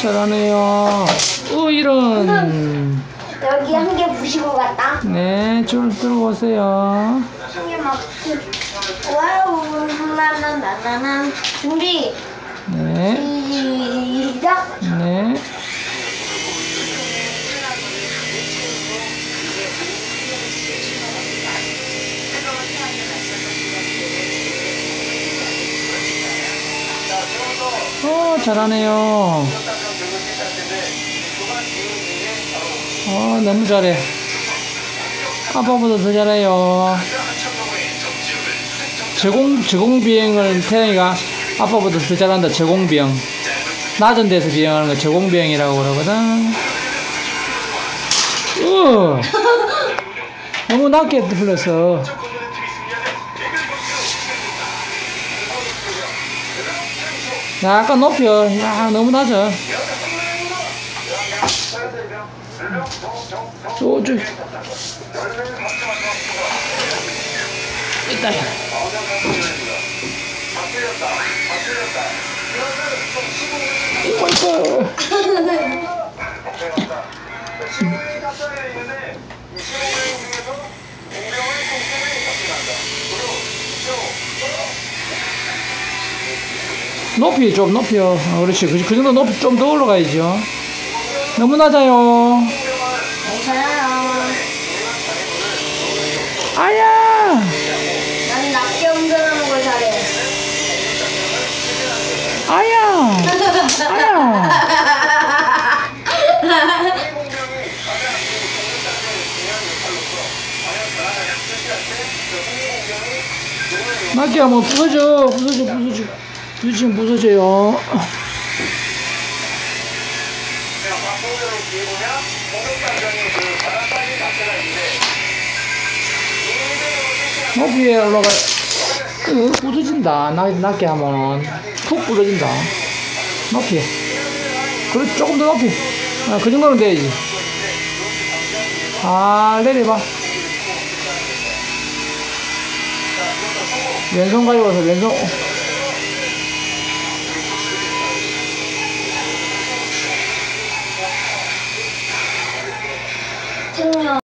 잘하네요. 어, 이런. 여기 한 개 부시고 갔다. 네, 줄 들고 오세요. 한 개 막. 와우, 나나나나나. 준비. 네, 시작. 네. 어, 잘하네요. 어, 너무 잘해. 아빠보다 더 잘해요. 제공, 제공 비행을 태영이가 아빠보다 더 잘한다. 제공 비행. 낮은 데서 비행하는 거 제공 비행이라고 그러거든. 으 너무 낮게 불렀어. 약간 높여. 야, 너무 낮아. 저쪽. 있다. 이거 이거. 높이 좀 높여. 어, 그렇지. 그, 그 정도 높이 좀 더 올라가야죠. 너무 낮아요. 괜찮아요. 아야! 난 낮게 운전하는 걸 잘해. 아야! 아야! 낮게 하면 부서져, 부서져, 부서져. 부서지면 부서져요. 높이에 올라가, 그, 부서진다. 낮, 낮게 하면. 푹 부러진다. 높이. 그래, 조금 더 높이. 아, 그 정도는 돼야지. 아, 내려봐. 왼손 가져와서 왼손. 집중력